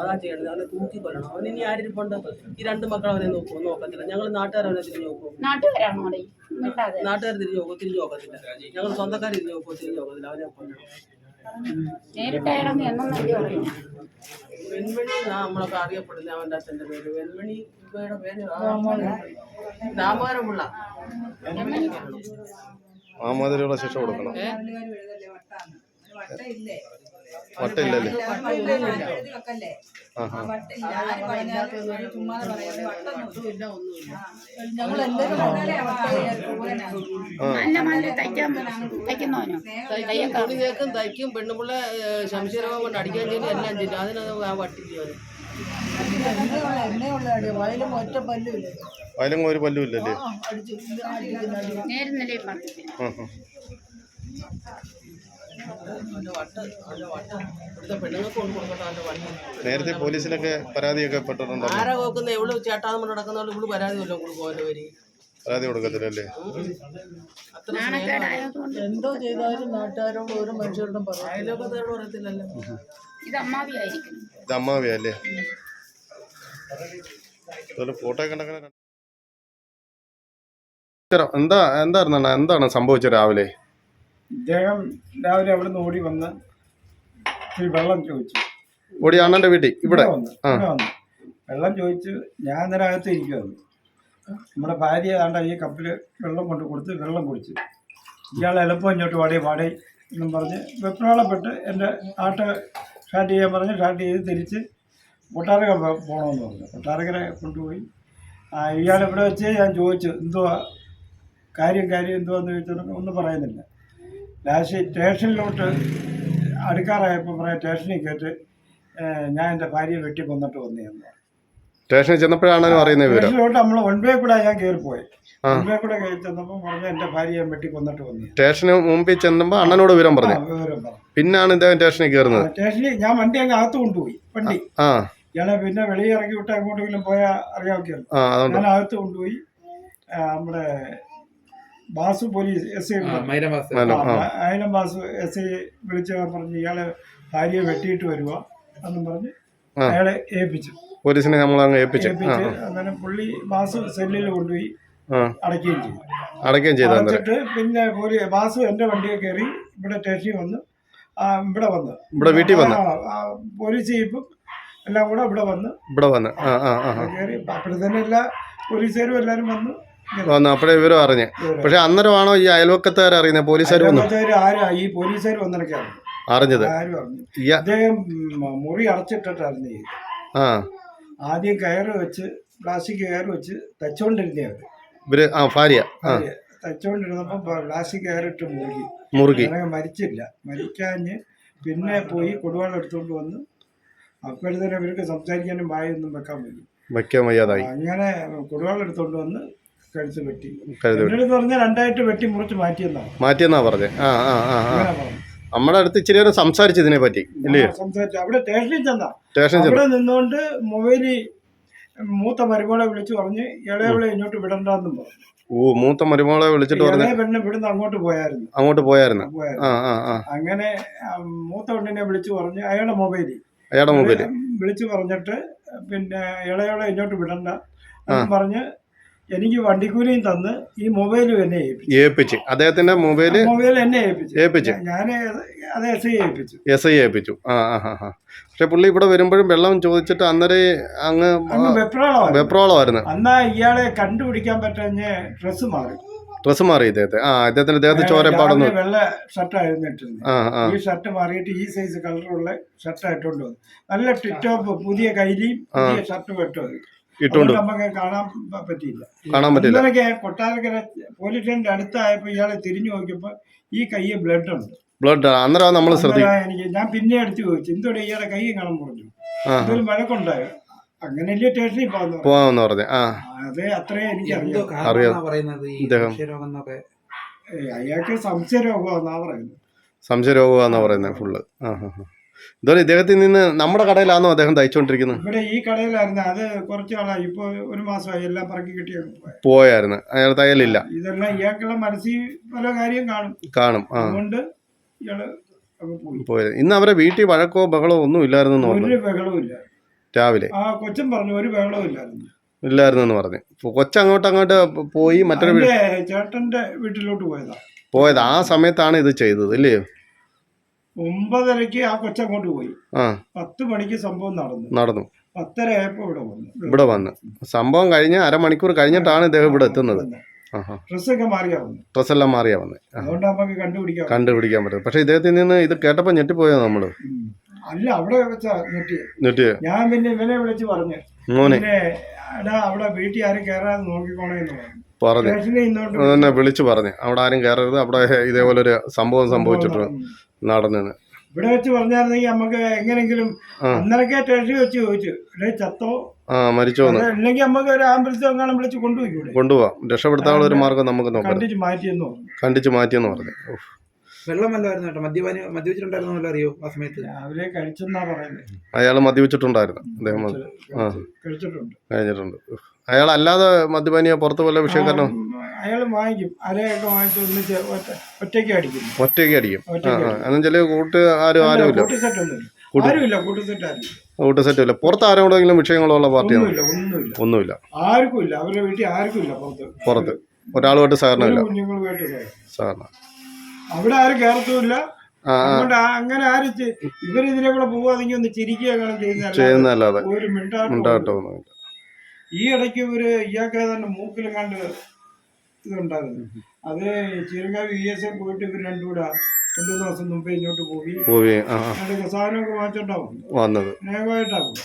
അതാ ചെയ്യേണ്ടത്. അവനെ തൂക്കി കൊല്ലണം. അവൻ ഇനി ആരിപ്പുണ്ട് ഈ രണ്ട് മക്കൾ അവനെ നോക്കുമോ നോക്കത്തില്ല. ഞങ്ങൾ നാട്ടുകാർ അവനെ തിരിഞ്ഞു നോക്കും. നാട്ടുകാരാണോ അവിടെ? മിണ്ടാതെ. നാട്ടുകാർ തിരിഞ്ഞു നോക്കും. തിരിഞ്ഞു നോക്കത്തില്ല. ഞങ്ങൾ സ്വന്തക്കാർ തിരിഞ്ഞു നോക്കുമോ തിരിഞ്ഞു നോക്കത്തില്ല. അവനെ കൊല്ലണം. വെൺമണി നമ്മളൊക്കെ അറിയപ്പെടുന്ന അവന്റെ അച്ഛന്റെ പേര്. വെൺമണി ഇവയുടെ പേര് ദാമോദരമുള്ള ശിക്ഷ കൊടുക്കണം. വട്ടില്ലല്ലേ? നല്ല നല്ല തയ്ക്കാൻ തയ്ക്കുന്നവനോ തയ്യക്കാർ. തുണി തേക്കും തയ്ക്കും പെണ്ണുപിള്ള ശംശീരവം കൊണ്ട് അടിക്കാൻ ചെയ്യും എല്ലാം ചെയ്യും. അതിനത് ആ വട്ടി ചെയ്യും വയലും ഒറ്റ പല്ലുമില്ല അതിലും ഒരു പല്ലും ഇല്ലല്ലേ നേരത്തെ പോലീസിലൊക്കെ പരാതിയൊക്കെ പെട്ടിട്ടുണ്ടോ? ആരാ നോക്കുന്ന? എവിടെ ചേട്ടാന്ന് നടക്കുന്നവർ ഇവിടെ പരാതി വല്ലതും കൊടുക്കും അവന്റെ വരി പരാതി കൊടുക്കത്തില്ലല്ലേ? എന്തോ ചെയ്താലും നാട്ടുകാരോട് ഒരു മനുഷ്യരോടും അയലോക്കത്തോട് പറയത്തില്ലല്ലോ. ഇത് അമ്മാവിയല്ലേ? ഫോട്ടോ കണ്ടങ്ങനെ എന്താ എന്തായിരുന്നു അണ്ണാ? എന്താണ് സംഭവിച്ചത് രാവിലെ? ഇദ്ദേഹം രാവിലെ അവിടെ നിന്ന് ഓടി വന്ന് ഇച്ചിരി വെള്ളം ചോദിച്ചു. ഓടി അണ്ണന്റെ വീട്ടിൽ ഇവിടെ വന്ന്. ഇവിടെ വന്നു. വെള്ളം ചോദിച്ചു ഞാൻ അന്നേരകത്ത് ഇരിക്കുന്നു നമ്മുടെ ഭാര്യ ആണ്ട ഈ കപ്പിൽ വെള്ളം കൊണ്ട് കൊടുത്ത് വെള്ളം കുടിച്ചു. ഇയാൾ എളുപ്പം ഇങ്ങോട്ട് വാടേ വാടേ എന്നും പറഞ്ഞ് വെപ്രാളപ്പെട്ട് എന്റെ ആട്ട സ്റ്റാർട്ട് ചെയ്യാൻ പറഞ്ഞ് സ്റ്റാർട്ട് ചെയ്ത് തിരിച്ച് കൊട്ടാരക പോകണമെന്ന് പറഞ്ഞു. കൊട്ടാരക്കര കൊണ്ടുപോയി. ഇയാൾ ഇവിടെ വെച്ച് ഞാൻ ചോദിച്ചു എന്തുവാ? കാര്യം കാര്യം എന്തുവാന്ന് ചോദിച്ചു ഒന്നും പറയുന്നില്ല. ലാസ്റ്റ് സ്റ്റേഷനിലോട്ട് അടുക്കാറായപ്പോൾ പറയാം സ്റ്റേഷനിൽ കയറ്റി. ഞാൻ എന്റെ ഭാര്യയെ വെട്ടി കൊന്നിട്ട് വന്നിരുന്നു സ്റ്റേഷനിൽ ചെന്നപ്പോഴാണ് പറയുന്നത് സ്റ്റേഷനിലോട്ട് നമ്മൾ വൺ വേ കൂടെ ഞാൻ കയറിപ്പോയി. വൺ വേ കൂടെ കയറി ചെന്നപ്പോൾ പറഞ്ഞു എന്റെ ഭാര്യയെ വെട്ടി കൊന്നിട്ട് വന്നു സ്റ്റേഷന് മുമ്പിൽ ചെന്നപ്പോൾ അണ്ണനോട് വിവരം പറഞ്ഞു. വിവരം പറഞ്ഞു. പിന്നാണ് ഇദ്ദേഹം സ്റ്റേഷനിൽ കയറുന്നത്. സ്റ്റേഷനിൽ ഞാൻ വണ്ടി അങ്ങ് അകത്ത് കൊണ്ടുപോയി വണ്ടി. ആ. ഇയാളെ പിന്നെ വെളിയിൽ ഇറക്കി വിട്ട് അങ്ങോട്ടെങ്കിലും പോയാൽ അറിയാമൊക്കെയാണ് ഞാൻ അകത്ത് കൊണ്ടുപോയി നമ്മുടെ Basu police S I Basu. S I വിളിച്ച് പറഞ്ഞ് ഇയാളെ ഭാര്യയെ വെട്ടിയിട്ട് വരുക എന്നും പറഞ്ഞ്. അയാളെ ഏൽപ്പിച്ചു. പോലീസിനെ നമ്മൾ അങ്ങ് ഏൽപ്പിച്ചു അങ്ങനെ പുള്ളി ബാസു സെല്ലിൽ കൊണ്ടുപോയി അടയ്ക്കുകയും ചെയ്തു. അടയ്ക്കുകയും ചെയ്തു എന്നിട്ട് അടച്ചിട്ട് പിന്നെ പോലീസ് ബാസു എന്റെ വണ്ടിയെ കയറി ഇവിടെ സ്റ്റേഷനിൽ വന്ന് ഇവിടെ വന്ന്. ഇവിടെ വീട്ടിൽ വന്ന്. പോലീസ് ജീപ്പും എല്ലാം കൂടെ ഇവിടെ വന്ന് ഇവിടെ വന്ന്. കയറി. അപ്പോഴത്തന്നെ എല്ലാ പോലീസുകാരും എല്ലാവരും വന്ന്. വന്നു അപ്പോഴേ വിവരം അറിഞ്ഞ്. പക്ഷെ അന്നേരമാണോ ഈ അയൽവക്കത്തുകാർ അറിയുന്നത്? പോലീസുകാർ വന്നു? ഈ പോലീസുകാർ വന്നിടക്കാണ് അറിഞ്ഞത്? അദ്ദേഹം മുറി അടച്ചിട്ടിട്ട് ഈ. ആ. ആദ്യം കയറ് വെച്ച് പ്ലാസ്റ്റിക് കയറ് വെച്ച് തച്ചോണ്ടിരുന്നവർ ഇവർ ആ ഭാര്യ. തച്ചോണ്ടിരുന്നപ്പോ പ്ലാസ്റ്റിക് കയറിട്ട് മുറുകി. മുറുകി. മരിച്ചില്ല. മരിക്കാഞ്ഞ് പിന്നെ പോയി കൊടുവാളം എടുത്തുകൊണ്ട് വന്ന് അപ്പോഴത്തേനും ഇവർക്ക് സംസാരിക്കാനും വായൊന്നും വെക്കാൻ പറ്റും വെക്കാൻ വയ്യാതായി. അങ്ങനെ കൊടുവാളം എടുത്തുകൊണ്ട് വന്ന് കഴുത്ത് വെട്ടി. എന്റെ പറഞ്ഞാൽ രണ്ടായിട്ട് വെട്ടി മുറിച്ച് മാറ്റിയെന്നാണ് മാറ്റിയെന്നാ പറഞ്ഞേ. ആ ആ ആ ആ. നമ്മുടെ അടുത്ത് ഇച്ചിരി നേരം സംസാരിച്ചു ഇതിനെ പറ്റി ഇല്ലേ? സംസാരിച്ചു. അവിടെ സ്റ്റേഷനിൽ ചെന്നാ. സ്റ്റേഷനിൽ അവിടെ നിന്നുകൊണ്ട് മൊബൈലിൽ മൂത്ത മരുമോളെ വിളിച്ചു പറഞ്ഞ് ഇളയവളെ ഇങ്ങോട്ട് വിടണ്ടെന്നും പറഞ്ഞു. ഓ മൂത്ത മരുമോളെ വിളിച്ചിട്ട് പറഞ്ഞു പെണ്ണ് ഇവിടുന്ന് അങ്ങോട്ട് പോയായിരുന്നു. അങ്ങോട്ട് പോയായിരുന്നു. ആ ആ ആ. അങ്ങനെ മൂത്ത പെണ്ണിനെ വിളിച്ചു പറഞ്ഞ് അയാളുടെ മൊബൈലിൽ അയാളുടെ മൊബൈലിൽ വിളിച്ചു പറഞ്ഞിട്ട് പിന്നെ ഇളയവളെ ഇങ്ങോട്ട് വിടണ്ട പറഞ്ഞ് എനിക്ക് വണ്ടിക്കൂലിയും തന്ന് ഈ മൊബൈൽ എന്നെ ഏൽപ്പിച്ചു. അദ്ദേഹത്തിന്റെ മൊബൈൽ മൊബൈൽ എന്നെ ഏൽപ്പിച്ചു. ഞാൻ അത് എസ് ഐ ഏൽപ്പിച്ചു. എസ് ഐ ഏൽപ്പിച്ചു. ആ ആ ആ പക്ഷെ പുള്ളി ഇവിടെ വരുമ്പോഴും വെള്ളം ചോദിച്ചിട്ട് അന്നേരം അങ്ങ് വെപ്രാളമായിരുന്നു. അന്നാ ഇയാളെ കണ്ടുപിടിക്കാൻ പറ്റഞ്ഞ് ഡ്രസ്സ് മാറി. ഡ്രസ് മാറി ഇദ്ദേഹത്തെ. ആ ഇദ്ദേഹത്തിന്റെ ഇദ്ദേഹത്തെ ചോരപ്പാടൊന്നും വെള്ള ഷർട്ടായിരുന്നു ഇട്ടിരുന്നത് ഈ ഷർട്ട് മാറിയിട്ട് ഈ സൈസ് കളറുള്ള ഷർട്ട് ആയിട്ടുണ്ട് നല്ല ടിറ്റോപ്പ് പുതിയ കൈലിയും പുതിയ ഷർട്ട് ഇട്ടത് ഇട്ടുകൊണ്ട് നമുക്ക് കാണാൻ പറ്റിയില്ല. കാണാൻ പറ്റില്ല ഇന്നലെ കൊട്ടാരക്കര പോലീസ് സ്റ്റേഷന്റെ അടുത്തായപ്പോ ഇയാളെ തിരിഞ്ഞു നോക്കിയപ്പോ ഈ കയ്യിൽ ബ്ലഡ് ഉണ്ട്. ബ്ലഡ് അന്നേരം നമ്മൾ ശ്രദ്ധിക്കും. എനിക്ക് ഞാൻ പിന്നെ എടുത്തു ചോദിച്ചു എന്തോടെ ഇയാളെ കൈ കാണാൻ പറഞ്ഞു എന്തൊരു വഴക്കുണ്ടായോ? അങ്ങനെയല്ലേ സ്റ്റേഷനിൽ പോവാന്ന് പറഞ്ഞു. ആ. അതെ അത്രേ എന്തോ എനിക്കറിയാം അറിയാം. അയാൾക്ക് സംശയരോഗമാണെന്നാ പറയുന്നത്. സംശയരോഗമാണെന്നാ പറയുന്നത് ഫുള്ള്. ആ ഹാ ആ. ഇതുപോലെ ഇദ്ദേഹത്തിൽ നിന്ന് നമ്മുടെ കടയിലാണോ അദ്ദേഹം തയ്ച്ചുകൊണ്ടിരിക്കുന്നത്? ഇവിടെ ഈ കടയിലായിരുന്നു. അത് കുറച്ച് നാളായി. ഇപ്പൊ ഒരു മാസമായി എല്ലാം പറക്കി കിട്ടിയ പോയായിരുന്നു. അയാൾ തയ്യലില്ല. ഇതെല്ലാം ഇയാൾക്കുള്ള മനസ്സിൽ പല കാര്യം കാണും. കാണും. ആ. അതുകൊണ്ട് ഇയാൾ അങ്ങ് പോയി. പോയത്. ഇന്ന് അവരെ വീട്ടിൽ വഴക്കോ ബഹളോ ഒന്നും ഇല്ലായിരുന്നു പറഞ്ഞു. ഒരു ബഹളവും ഇല്ല. രാവിലെ. ആ കൊച്ചൻ പറഞ്ഞു ഒരു ബഹളവും ഇല്ലായിരുന്നു. ഇല്ലായിരുന്നു എന്ന് പറഞ്ഞു. കൊച്ചു അങ്ങോട്ട് അങ്ങോട്ട് പോയി മറ്റൊരു വീ- അവന്റെ ചേട്ടന്റെ വീട്ടിലോട്ട് പോയതാ. പോയത്. ആ സമയത്താണ് ഇത് ചെയ്തത് ഇല്ലയോ ഒമ്പതരക്ക് ആ കൊച്ചങ്ങോട്ട് പോയി. പത്ത് മണിക്ക് സംഭവം നടന്നു. നടന്നു. പത്തര ആയപ്പോ ഇവിടെ വന്നു. ഇവിടെ വന്ന്. സംഭവം കഴിഞ്ഞ അരമണിക്കൂർ കഴിഞ്ഞിട്ടാണ് ഇദ്ദേഹം ഇവിടെ എത്തുന്നത്. ഡ്രസ്സൊക്കെ മാറിയാ വന്നു. ഡ്രസ്സെല്ലാം മാറിയാ വന്നത് അതുകൊണ്ട് നമുക്ക് കണ്ടുപിടിക്കാം. കണ്ടുപിടിക്കാൻ പറ്റും. പക്ഷെ ഇദ്ദേഹത്തിൽ നിന്ന് ഇത് കേട്ടപ്പോ ഞെട്ടിപ്പോയോ നമ്മൾ? അല്ല അവിടെ വെച്ചാ ഞെട്ടി ഞെട്ടിയോ? ഞാൻ പിന്നെ ഇവനെ വിളിച്ച് പറഞ്ഞു. പിന്നെ എടാ അവിടെ വീട്ടിൽ ആരും കയറാതെ നോക്കിക്കോണേ പറഞ്ഞു. പറഞ്ഞു. വിളിച്ചു പറഞ്ഞു. അവിടെ ആരും കയറരുത് അവിടെ ഇതേപോലെ ഒരു സംഭവം സംഭവിച്ചിട്ടുണ്ട്. ഉം. നടന്നെന്ന് ഇവിടെ വെച്ച് പറഞ്ഞായിരുന്നെങ്കിൽ നമുക്ക് എങ്ങനെങ്കിലും അന്നേരൊക്കെ ട്രഷറി വെച്ച് ചോദിച്ചു. ഇവിടെ ചത്തോ? ആ മരിച്ചോ ഇല്ലെങ്കിൽ അല്ലെങ്കിൽ നമുക്ക് ഒരു ആംബുലൻസ് എങ്ങാനും വിളിച്ച് കൊണ്ടുപോയി കൊണ്ടുപോവാം. രക്ഷപ്പെടുത്താനുള്ള ഒരു മാർഗം നമുക്ക് നോക്കാം. കണ്ടിച്ച് മാറ്റിയെന്ന് പറഞ്ഞു. കണ്ടിച്ച് മാറ്റിയെന്ന് പറഞ്ഞു. ഉഫ്. വെള്ളം വല്ലതായിരുന്നു കേട്ടോ. മദ്യപാനി മദ്യപിച്ചിട്ടുണ്ടായിരുന്നോ വല്ല അറിയോ? ആ സമയത്ത്. രാവിലെ കഴിച്ചെന്നാ പറയുന്നത് അയാൾ മദ്യപിച്ചിട്ടുണ്ടായിരുന്നു. അദ്ദേഹം ആ. കഴിച്ചിട്ടുണ്ട്. കഴിഞ്ഞിട്ടുണ്ട്. അയാൾ അല്ലാതെ മദ്യപാനിയെ പുറത്ത് വല്ല വിഷയക്കാരനോ? അയാൾ വാങ്ങിക്കും. അരയൊക്കെ വാങ്ങിച്ച് ഒന്നിച്ച് ഒറ്റ ഒറ്റയ്ക്ക് അടിക്കും. ഒറ്റയ്ക്ക് അടിക്കും. എന്നുവെച്ചാൽ കൂട്ട് ആരും ആരുമില്ല. കൂട്ടുസെറ്റ് ഒന്നുമില്ല. ആരുമില്ല കൂട്ടുസെറ്റ് ആരും കൂട്ട് സെറ്റില്ല പുറത്ത് ആരോടെങ്കിലും വിഷയങ്ങളുള്ള പാർട്ടിയാണ്? ഒന്നുമില്ല ആർക്കും ഇല്ല അവരുടെ വീട്ടിൽ ആർക്കും ഇല്ല പുറത്ത്. പുറത്ത്. ഒരാളുമായിട്ട് സഹകരണമില്ല. സഹകരണം. അവിടെ ആരും കയറത്തുമില്ല അങ്ങനെ ആരും ഇവരിതിനെ കൂടെ പോവാതെങ്കിൽ ഒന്ന് ചിരിക്കുക അങ്ങനെ ചെയ്യുന്നതല്ല ചെയ്യുന്നതല്ലാതെ. ഒരു മിണ്ടാട്ടം ഈ ഇടയ്ക്ക് ഒരു ഇയാൾക്ക് ഏതാണ്ട് മൂക്കിലും കണ്ട് ഇതുണ്ടായിരുന്നു അത് ചീരങ്കാവ് വി എസ് എ പോയിട്ട് ഇവർ രണ്ടും കൂടെ രണ്ടു ദിവസം മുമ്പേ ഇങ്ങോട്ട് പോയി. സാധനമൊക്കെ വാങ്ങിച്ചോണ്ടാവും വന്നത്. സ്നേഹമായിട്ടാകും